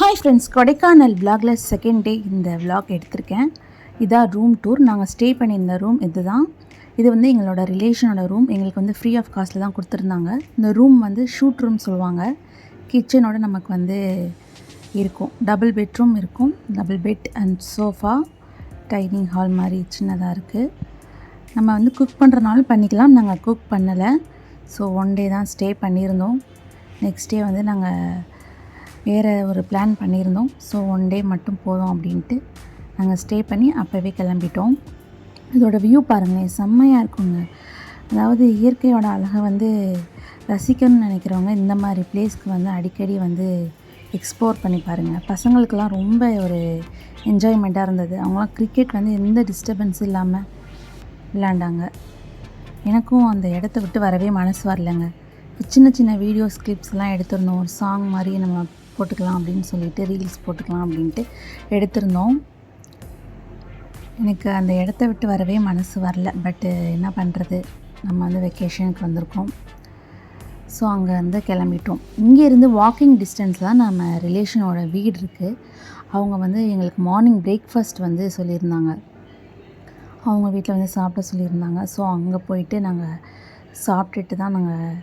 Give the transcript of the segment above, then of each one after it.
Hi friends Kodaikanal விலாகில் second day இந்த vlog எடுத்திருக்கேன். இதான் ரூம் டூர் நாங்கள் ஸ்டே பண்ணியிருந்த ரூம் இதுதான். இது வந்து எங்களோட ரிலேஷனோட ரூம் எங்களுக்கு வந்து ஃப்ரீ ஆஃப் காஸ்ட்டில் தான் கொடுத்துருந்தாங்க. இந்த ரூம் வந்து ஷூட் ரூம் சொல்லுவாங்க. கிச்சனோட நமக்கு வந்து இருக்கும். டபுள் பெட்ரூம் இருக்கும். Double bed and sofa dining hall மாதிரி சின்னதாக இருக்குது நம்ம வந்து குக் பண்ணுறனாலும் பண்ணிக்கலாம். நாங்கள் குக் பண்ணலை. ஸோ ஒன் டே தான் ஸ்டே பண்ணியிருந்தோம். நெக்ஸ்ட் டே வந்து நாங்கள் வேறு ஒரு பிளான் பண்ணியிருந்தோம். ஸோ ஒன் டே மட்டும் போதும் அப்படின்ட்டு நாங்கள் ஸ்டே பண்ணி அப்போவே கிளம்பிட்டோம். இதோட வியூ பாருங்களேன் செம்மையாக இருக்குங்க. அதாவது இயற்கையோட அழகை வந்து ரசிக்கணும்னு நினைக்கிறவங்க இந்த மாதிரி பிளேஸ்க்கு வந்து அடிக்கடி வந்து எக்ஸ்ப்ளோர் பண்ணி பாருங்கள் பசங்களுக்கெல்லாம் ரொம்ப ஒரு என்ஜாய்மெண்ட்டாக இருந்தது. அவங்களாம் கிரிக்கெட் வந்து எந்த டிஸ்டர்பன்ஸும் இல்லாமல் விளாண்டாங்க எனக்கும் அந்த இடத்த விட்டு வரவே மனசு வரலைங்க. சின்ன சின்ன வீடியோஸ் கிளிப்ஸ்லாம் எடுத்திருந்தோம். ஒரு சாங் மாதிரி நம்ம போட்டுக்கலாம் அப்படின்னு சொல்லிட்டு ரீல்ஸ் போட்டுக்கலாம் அப்படின்ட்டு எடுத்திருந்தோம். எனக்கு அந்த இடத்த விட்டு வரவே மனசு வரல. பட்டு என்ன பண்ணுறது நம்ம வந்து வெக்கேஷனுக்கு வந்திருக்கோம். ஸோ அங்கேருந்து கிளம்பிட்டோம். இங்கேருந்து வாக்கிங் டிஸ்டன்ஸ் தான் நம்ம ரிலேஷனோட வீடு இருக்குது அவங்க வந்து எங்களுக்கு மார்னிங் பிரேக்ஃபாஸ்ட் வந்து சொல்லியிருந்தாங்க. அவங்க வீட்டில் வந்து சாப்பிட சொல்லியிருந்தாங்க. ஸோ அங்கே போயிட்டு நாங்கள் சாப்பிட்டுட்டு தான் நாங்கள்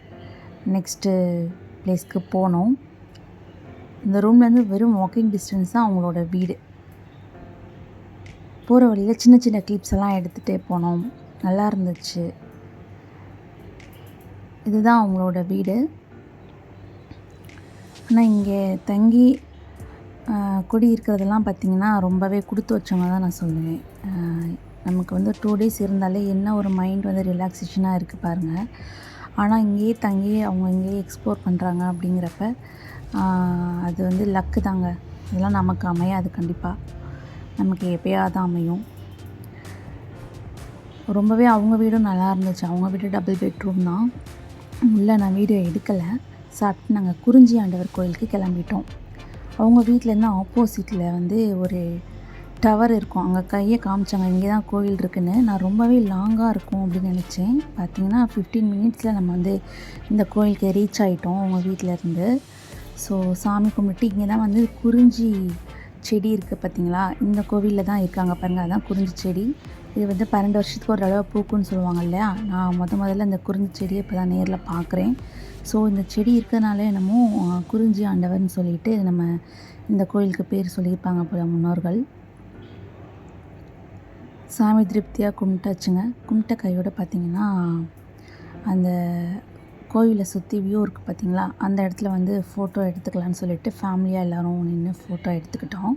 நெக்ஸ்ட்டு பிளேஸ்க்கு போனோம். இந்த ரூம்லேருந்து வெறும் வாக்கிங் டிஸ்டன்ஸ் தான் அவங்களோட வீடு. போகிற வழியில் சின்ன சின்ன கிளிப்ஸ் எல்லாம் எடுத்துகிட்டே போனோம். நல்லா இருந்துச்சு. இதுதான் அவங்களோட வீடு. ஆனால் இங்கே தங்கி குடி இருக்கிறதெல்லாம் பார்த்திங்கன்னா ரொம்பவே கொடுத்து வச்சவங்க தான் நான் சொல்லுவேன். நமக்கு வந்து டூ டேஸ் இருந்தாலே என்ன ஒரு மைண்ட் வந்து ரிலாக்ஸேஷனாக இருக்குது பாருங்கள் ஆனால் இங்கேயே தங்கி அவங்க இங்கேயே எக்ஸ்ப்ளோர் பண்ணுறாங்க அப்படிங்கிறப்ப அது வந்து லக்கு தாங்க. இதெல்லாம் நமக்கு அமையாது கண்டிப்பாக நமக்கு எப்பயாவது அமையும். ரொம்பவே அவங்க வீடும் நல்லா இருந்துச்சு. அவங்க வீடு டபுள் பெட்ரூம் தான். உள்ளே நான் வீடியோ எடுக்கலை. சாப்பிட்டு நாங்கள் குறிஞ்சி ஆண்டவர் கோயிலுக்கு கிளம்பிட்டோம். அவங்க வீட்டிலேருந்து ஆப்போசிட்டில் வந்து ஒரு டவர் இருக்கும். அங்கே கையை காமிச்சாங்க. இங்கே தான் கோயில் இருக்குன்னு. நான் ரொம்பவே லாங்காக இருக்கும் அப்படின்னு நினச்சேன். பார்த்தீங்கன்னா ஃபிஃப்டீன் மினிட்ஸில் நம்ம வந்து இந்த கோயிலுக்கு ரீச் ஆகிட்டோம் அவங்க வீட்டில் இருந்து. ஸோ சாமி கும்பிட்டு இங்கே தான் வந்து குறிஞ்சி செடி இருக்குது பார்த்தீங்களா இந்த கோவிலில் தான் இருக்காங்க பாருங்கள் அதான் குறிஞ்சி செடி. இது வந்து பன்னெண்டு வருஷத்துக்கு ஒரு தடவை பூக்குன்னு சொல்லுவாங்க இல்லையா? நான் முத முதல்ல இந்த குறிஞ்சி செடியை இப்போ தான் நேரில் பார்க்குறேன் ஸோ இந்த செடி இருக்கிறனால என்னமோ குறிஞ்சி ஆண்டவர்னு சொல்லிட்டு நம்ம இந்த கோயிலுக்கு பேர் சொல்லியிருப்பாங்க போல முன்னோர்கள். சாமி திருப்தியாக கும்பிட்டாச்சுங்க. கும்பிட்ட கையோடு பார்த்தீங்கன்னா அந்த கோயிலை சுற்றி வியூ இருக்குது பார்த்தீங்களா அந்த இடத்துல வந்து ஃபோட்டோ எடுத்துக்கலாம்னு சொல்லிட்டு ஃபேமிலியாக எல்லோரும் நின்று ஃபோட்டோ எடுத்துக்கிட்டோம்.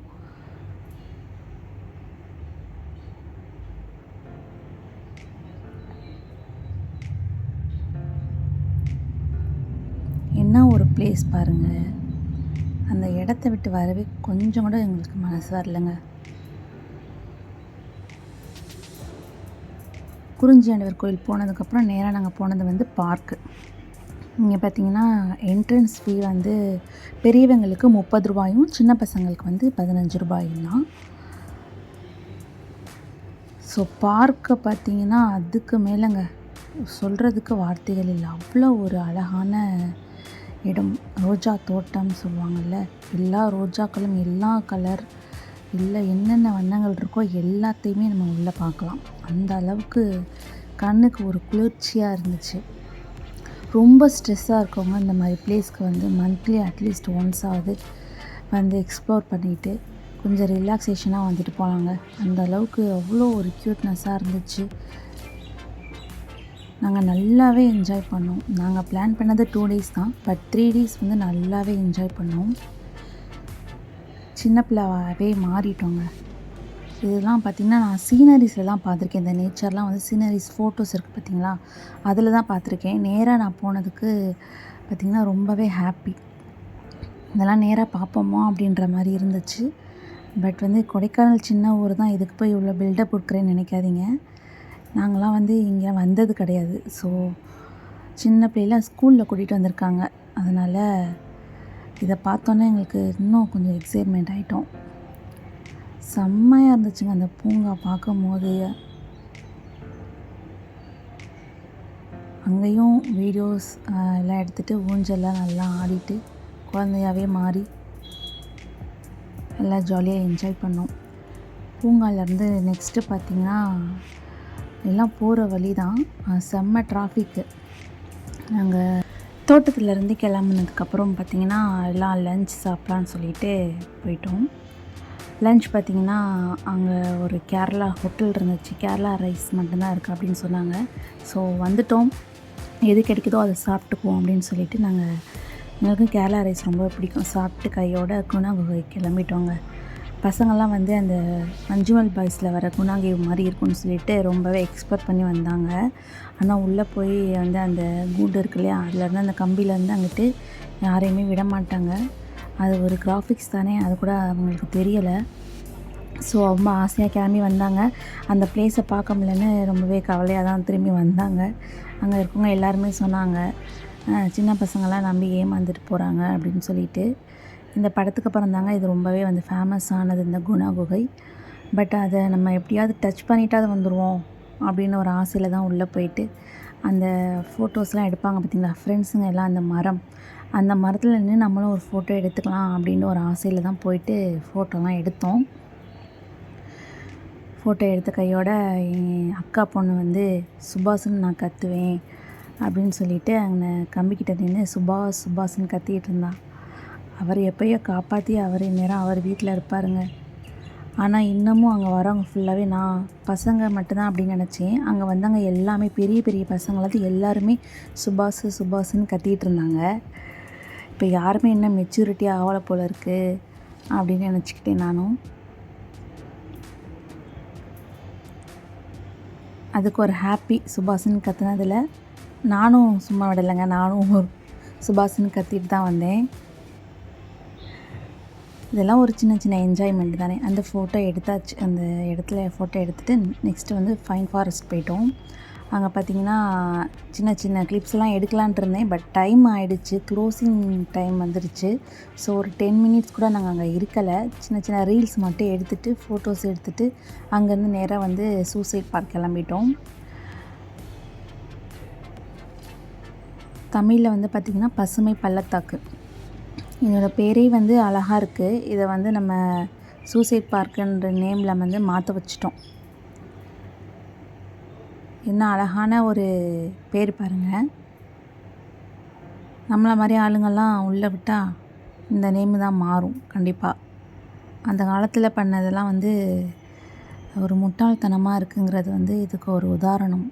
என்ன ஒரு பிளேஸ் பாருங்கள் அந்த இடத்த விட்டு வரவே கொஞ்சம் கூட எங்களுக்கு மனசு வரலைங்க. குறிஞ்சி ஆண்டவர் கோயில் போனதுக்கப்புறம் நேராக நாங்கள் போனது வந்து பார்க்கு இங்கே பார்த்தீங்கன்னா என்ட்ரன்ஸ் ஃபீ வந்து பெரியவங்களுக்கு முப்பது ரூபாயும் சின்ன பசங்களுக்கு வந்து பதினஞ்சு ரூபாயும் தான். ஸோ பார்க்கை பார்த்தீங்கன்னா அதுக்கு மேலேங்க சொல்கிறதுக்கு வார்த்தைகள் இல்லை. அவ்வளோ ஒரு அழகான இடம். ரோஜா தோட்டம் சொல்லுவாங்கள்ல எல்லா ரோஜாக்களும் எல்லா கலர் இல்லை என்னென்ன வண்ணங்கள் இருக்கோ எல்லாத்தையுமே நம்ம உள்ளே பார்க்கலாம். அந்த அளவுக்கு கண்ணுக்கு ஒரு குளிர்ச்சியாக இருந்துச்சு. ரொம்ப ஸ்ட்ரெஸ்ஸாக இருக்கவங்க இந்த மாதிரி பிளேஸ்க்கு வந்து மந்த்லி அட்லீஸ்ட் ஒன்ஸ் ஆகுது வந்து எக்ஸ்ப்ளோர் பண்ணிவிட்டு கொஞ்சம் ரிலாக்ஸேஷனாக வந்துட்டு போகலாங்க அந்த அளவுக்கு அவ்வளோ ஒரு க்யூட்னஸாக இருந்துச்சு. நாங்கள் நல்லாவே என்ஜாய் பண்ணோம். நாங்கள் பிளான் பண்ணது டூ டேஸ் தான். பட் த்ரீ டேஸ் வந்து நல்லாவே என்ஜாய் பண்ணோம். சின்ன பிள்ளைவாகவே மாறிட்டோங்க. இதெல்லாம் பார்த்திங்கன்னா நான் சீனரிஸில் தான் பார்த்துருக்கேன். இந்த நேச்சர்லாம் வந்து சீனரிஸ் ஃபோட்டோஸ் இருக்குது பார்த்தீங்களா? அதில் தான் பார்த்துருக்கேன். நேராக நான் போனதுக்கு பார்த்திங்கன்னா ரொம்பவே ஹாப்பி இதெல்லாம் நேராக பார்ப்போமா அப்படின்ற மாதிரி இருந்துச்சு. பட் வந்து கொடைக்கானல் சின்ன ஊர் தான். இதுக்கு போய் இவ்வளோ பில்டப் கொடுக்குறேன்னு நினைக்காதீங்க. நாங்களாம் வந்து இங்கே வந்தது கிடையாது. ஸோ சின்ன பிள்ளைலாம் ஸ்கூலில் கூட்டிகிட்டு வந்திருக்காங்க. அதனால் இதை பார்த்தோன்னே எங்களுக்கு இன்னும் கொஞ்சம் எக்ஸைட்மெண்ட் ஆகிட்டோம் செம்மையாக இருந்துச்சுங்க அந்த பூங்கா பார்க்கும் போது அங்கேயும் வீடியோஸ் எல்லாம் எடுத்துகிட்டு ஊஞ்சல்லாம் நல்லா ஆடிட்டு குழந்தையாவே மாறி எல்லாம் ஜாலியாக என்ஜாய் பண்ணோம். பூங்காலேருந்து நெக்ஸ்ட்டு பார்த்திங்கன்னா எல்லாம் போகிற வழி தான் செம்ம டிராஃபிக்கு நாங்கள் தோட்டத்துலேருந்து கிளம்புனதுக்கப்புறம் பார்த்திங்கன்னா எல்லாம் லஞ்ச் சாப்பிட்லான்னு சொல்லிட்டு போயிட்டோம். லஞ்ச் பார்த்திங்கன்னா அங்கே ஒரு கேரளா ஹோட்டல் இருந்துச்சு. கேரளா ரைஸ் மட்டும்தான் இருக்குது அப்படின்னு சொன்னாங்க. ஸோ வந்துட்டோம். எது கிடைக்குதோ அதை சாப்பிட்டுக்குவோம் அப்படின்னு சொல்லிட்டு நாங்கள் எங்களுக்கும் கேரளா ரைஸ் ரொம்ப பிடிக்கும். சாப்பிட்டு கையோட குணா கிளம்பிட்டோங்க. பசங்கள்லாம் வந்து அந்த மஞ்சுமல் பாய்ஸில் வர குணாகேவ் மாதிரி இருக்கும்னு சொல்லிட்டு ரொம்பவே எக்ஸ்பெக்ட் பண்ணி வந்தாங்க. ஆனால் உள்ளே போய் வந்து அந்த கூண்டு இருக்கு இல்லையா? அதுலேருந்து அந்த கம்பியிலேருந்து அங்கிட்டு யாரையுமே விட மாட்டாங்க. அது ஒரு கிராஃபிக்ஸ் தானே அது கூட அவங்களுக்கு தெரியலை. ஸோ ரொம்ப ஆசையாக கிளம்பி வந்தாங்க. அந்த பிளேஸை பார்க்க முடியலன்னு ரொம்பவே கவலையாக தான் திரும்பி வந்தாங்க. அங்கே இருக்கவங்க எல்லாருமே சொன்னாங்க சின்ன பசங்களாம் நம்பி ஏமாந்துட்டு போகிறாங்க அப்படின்னு சொல்லிட்டு. இந்த படத்துக்கு அப்புறம் தாங்க இது ரொம்பவே வந்து ஃபேமஸ் ஆனது இந்த குணா குகை. பட் அதை நம்ம எப்படியாவது டச் பண்ணிட்டாவது வந்துடுவோம் அப்படின்னு ஒரு ஆசையில் தான் உள்ளே போயிட்டு அந்த ஃபோட்டோஸ்லாம் எடுப்பாங்க பார்த்தீங்களா ஃப்ரெண்ட்ஸுங்க எல்லாம் அந்த மரம் அந்த மரத்தில் நின்று நம்மளும் ஒரு ஃபோட்டோ எடுத்துக்கலாம் அப்படின்னு ஒரு ஆசையில் தான் போயிட்டு ஃபோட்டோலாம் எடுத்தோம். ஃபோட்டோ எடுத்த கையோட என் அக்கா பொண்ணு வந்து சுபாஷுன்னு நான் கத்துவேன் அப்படின்னு சொல்லிட்டு அங்கே கம்பிக்கிட்ட நின்று சுபாஷ் சுபாஷ்னு கத்திக்கிட்டு இருந்தான் அவர் எப்பயோ காப்பாற்றி அவர் நேரம் அவர் வீட்டில் இருப்பாருங்க. ஆனால் இன்னமும் அங்கே வரவங்க ஃபுல்லாகவே நான் பசங்க மட்டும்தான் அப்படின்னு நினச்சேன். அங்கே வந்தவங்க எல்லாமே பெரிய பெரிய பசங்களாவது எல்லாருமே சுபாஷ் சுபாஷ்னு கத்திக்கிட்டு இருந்தாங்க. இப்போ யாருமே இன்னும் மெச்சூரிட்டி ஆகலை போல இருக்குது அப்படின்னு நினச்சிக்கிட்டேன் நானும். அதுக்கு ஒரு ஹாப்பி சுபாஷன் கத்துனதில் நானும் சும்மா விடலைங்க நானும் ஒரு சுபாஷன் கத்திட்டு தான் வந்தேன். இதெல்லாம் ஒரு சின்ன சின்ன என்ஜாய்மெண்ட் தானே. அந்த ஃபோட்டோ எடுத்தாச்சு அந்த இடத்துல ஃபோட்டோ எடுத்துகிட்டு நெக்ஸ்ட்டு வந்து ஃபைன் ஃபாரஸ்ட் போயிட்டோம். அங்கே பார்த்தீங்கன்னா சின்ன சின்ன கிளிப்ஸ்லாம் எடுக்கலான்ட்டு இருந்தேன். பட் டைம் ஆகிடுச்சு க்ளோசிங் டைம் வந்துடுச்சு ஸோ ஒரு டென் மினிட்ஸ் கூட நாங்கள் அங்கே இருக்கலை. சின்ன சின்ன ரீல்ஸ் மட்டும் எடுத்துகிட்டு ஃபோட்டோஸ் எடுத்துகிட்டு அங்கேருந்து நேராக வந்து சூசைட் பார்க் கிளம்பிட்டோம். தமிழில் வந்து பார்த்திங்கன்னா பசுமை பள்ளத்தாக்கு. இதோடய பேரே வந்து அழகாக இருக்குது இதை வந்து நம்ம சூசைட் பார்க்குன்ற நேமில் வந்து மாற்ற வச்சிட்டோம். என்ன அழகான ஒரு பேர் பாருங்கள் நம்மளை மாதிரி ஆளுங்கள்லாம் உள்ளே விட்டால் இந்த நேமு தான் மாறும் கண்டிப்பாக அந்த காலத்தில் பண்ணதெல்லாம் வந்து ஒரு முட்டாள்தனமாக இருக்குங்கிறது வந்து இதுக்கு ஒரு உதாரணம்.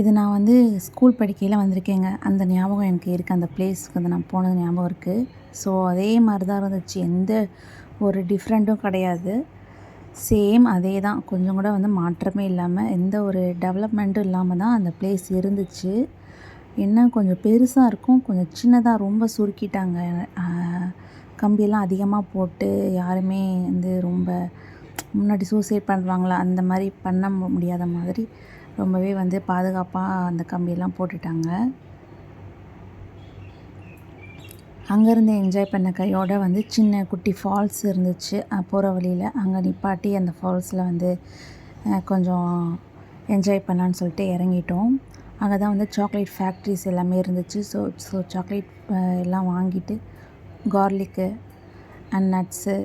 இது நான் வந்து ஸ்கூல் படிக்கையில் வந்திருக்கேங்க. அந்த ஞாபகம் எனக்கு இருக்குது அந்த பிளேஸ்க்கு வந்து நான் போனது ஞாபகம் இருக்குது ஸோ அதே மாதிரி தான் இருந்துச்சு. எந்த ஒரு டிஃப்ரெண்ட்டும் கிடையாது. சேம் அதே தான். கொஞ்சம் கூட வந்து மாற்றமே இல்லாமல் எந்த ஒரு டெவலப்மெண்ட்டும் இல்லாமல் தான் அந்த பிளேஸ் இருந்துச்சு. என்ன கொஞ்சம் பெருசாக இருக்கும். கொஞ்சம் சின்னதாக ரொம்ப சுருக்கிட்டாங்க. கம்பியெல்லாம் அதிகமாக போட்டு யாருமே வந்து ரொம்ப முன்னாடி சூசைட் பண்ணுறாங்களா அந்த மாதிரி பண்ண முடியாத மாதிரி ரொம்பவே வந்து பாதுகாப்பாக அந்த கம்பியெல்லாம் போட்டுட்டாங்க. அங்கேருந்து என்ஜாய் பண்ண கையோட வந்து சின்ன குட்டி ஃபால்ஸ் இருந்துச்சு. போகிற வழியில் அங்கே நிப்பாட்டி அந்த ஃபால்ஸில் வந்து கொஞ்சம் என்ஜாய் பண்ணலான்னு சொல்லிட்டு இறங்கிட்டோம். அங்கே தான் வந்து சாக்லேட் ஃபேக்ட்ரிஸ் எல்லாமே இருந்துச்சு. ஸோ ஸோ சாக்லேட் எல்லாம் வாங்கிட்டு கார்லிக்கு அண்ட் நட்ஸு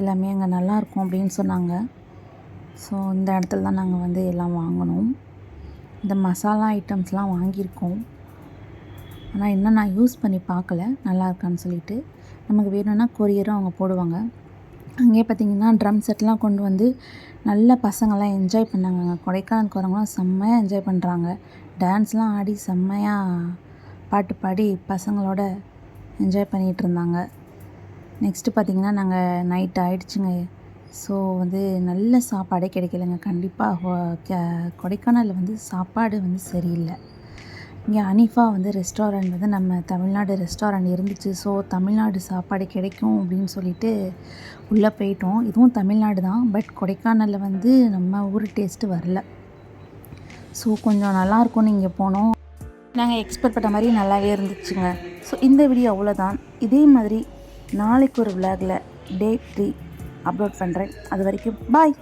எல்லாமே அங்கே நல்லாயிருக்கும் அப்படின்னு சொன்னாங்க. ஸோ இந்த இடத்துல தான் நாங்கள் வந்து எல்லாம் வாங்கினோம். இந்த மசாலா ஐட்டம்ஸ்லாம் வாங்கியிருக்கோம். ஆனால் இன்னும் நான் யூஸ் பண்ணி பார்க்கல. நல்லா இருக்கான்னு சொல்லிட்டு. நமக்கு வேணும்னா கொரியரும் அவங்க போடுவாங்க. அங்கேயே பார்த்தீங்கன்னா ட்ரம் செட்லாம் கொண்டு வந்து நல்ல பசங்கள்லாம் என்ஜாய் பண்ணாங்க. அங்கே கொடைக்கானலுக்கு வரவங்களாம் செம்மையாக என்ஜாய் பண்ணுறாங்க டான்ஸ்லாம் ஆடி செம்மையாக பாட்டு பாடி பசங்களோட என்ஜாய் பண்ணிகிட்டு இருந்தாங்க. நெக்ஸ்ட்டு பார்த்திங்கன்னா நாங்கள் நைட் ஆயிடுச்சுங்க. ஸோ வந்து நல்ல சாப்பாடே கிடைக்கலங்க. கண்டிப்பாக கொடைக்கானலில் வந்து சாப்பாடு வந்து சரியில்லை. இங்கே அனிஃபா வந்து ரெஸ்டாரண்ட் வந்து நம்ம தமிழ்நாடு ரெஸ்டாரண்ட் இருந்துச்சு. ஸோ தமிழ்நாடு சாப்பாடு கிடைக்கும் அப்படின்னு சொல்லிட்டு உள்ளே போயிட்டோம். இதுவும் தமிழ்நாடு தான். பட் கொடைக்கானலில் வந்து நம்ம ஊர் டேஸ்ட்டு வரல. ஸோ கொஞ்சம் நல்லா இருக்கும்னு இங்கே போனோம். நாங்கள் எக்ஸ்பெக்ட் பண்ண மாதிரி நல்லாவே இருந்துச்சுங்க. ஸோ இந்த வீடியோ அவ்வளோதான் இதே மாதிரி நாளைக்கு ஒரு விளாகில் டே த்ரீ அப்லோட் பண்ணுறேன் அது வரைக்கும் பாய்